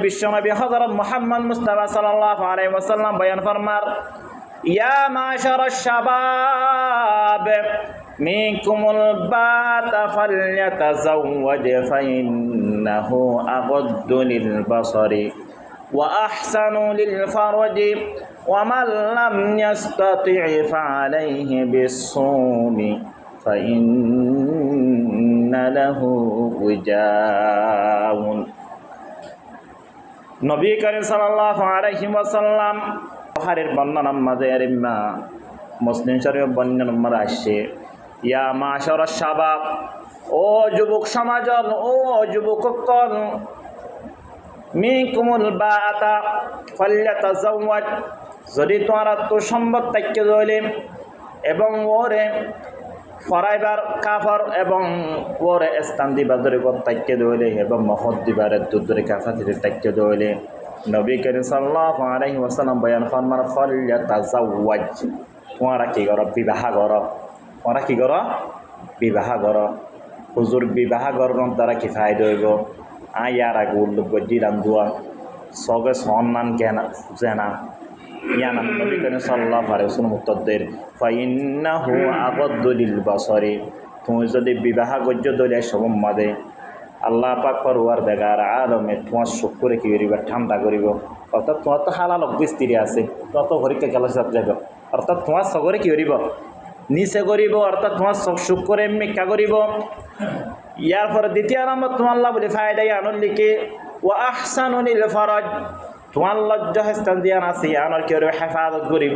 বিশ্বনবী হযরত মুহাম্মদ মুস্তাফা সাল্লাল্লাহু আলাইহি ওয়াসাল্লাম বয়ান ফরমার ইয়া মাশারাশ শাবাব মিনকুমুল বাতা ফালইয়াতাযাওয়াজ ফাইন্নাহু আগাদ্দু লিল বাসারি وأحسن للفرج ومن لم يستطع فعليه بالصوم فإن له وجاء নবী করিম ওয়াসাল্লাম বুখারীর বর্ণনা আরিম্মা, মুসলিম শরীফ বর্ণনা নম্বর আসছে। ইয়া মাশার শাবাব, ও যুবক সমাজন, ও যুবক কল মিকুমুল বাআতা ফাল্যাতাযাওয়াজ যদি তোমার তো সম্পদ তাক্য দইলে এবং ওরে ফরাইবার, কাফর এবং ওরে স্থান দিবার ধরে তাক্য দইলে এবং মহৎ দিবারের দুধরে কাফা থেকে তাক্য দইলে নবী করিম সাল্লাল্লাহু আলাইহি ওয়াসাল্লাম বয়ান ফরমান ফাল্যাতাযাওয়াজ তোমরা কি করো? বিবাহ করো। তোমরা কি করো? বিবাহ করো। হুজুর বিবাহ করন, তারা কি ফায়দা হইব? আ ইয়ার আগে উল্লেখ করছি রান্ধুয়া সগে সন্মান কেনা, জেনা। আগাদ্দুলিল বাসারি তুমি যদি বিবাহ গজ্য দলিয়া সম্মাদে আল্লাহ পাক পরওয়ার দেগার আলমে তোমার সুখ কি করিব, ঠান্ডা করিব। অর্থাৎ তোমার তো হালাল স্ত্রী আছে, তত পরীক্ষা গেল যাব অর্থাৎ তোমার সগরে কি করিব? নিচে করিব, অর্থাৎ তোমার সব সুখ করে মিকা করিব। ইয়ার পরে দ্বিতীয় নম্বর তোমার আল্লাহ বলে, ফায়দাই আনুন লিখে ও আহসানুল ফরজ তোমার লজ্জা হেস্তান দিয়া আছে আনর কেউ হেফাজত করিব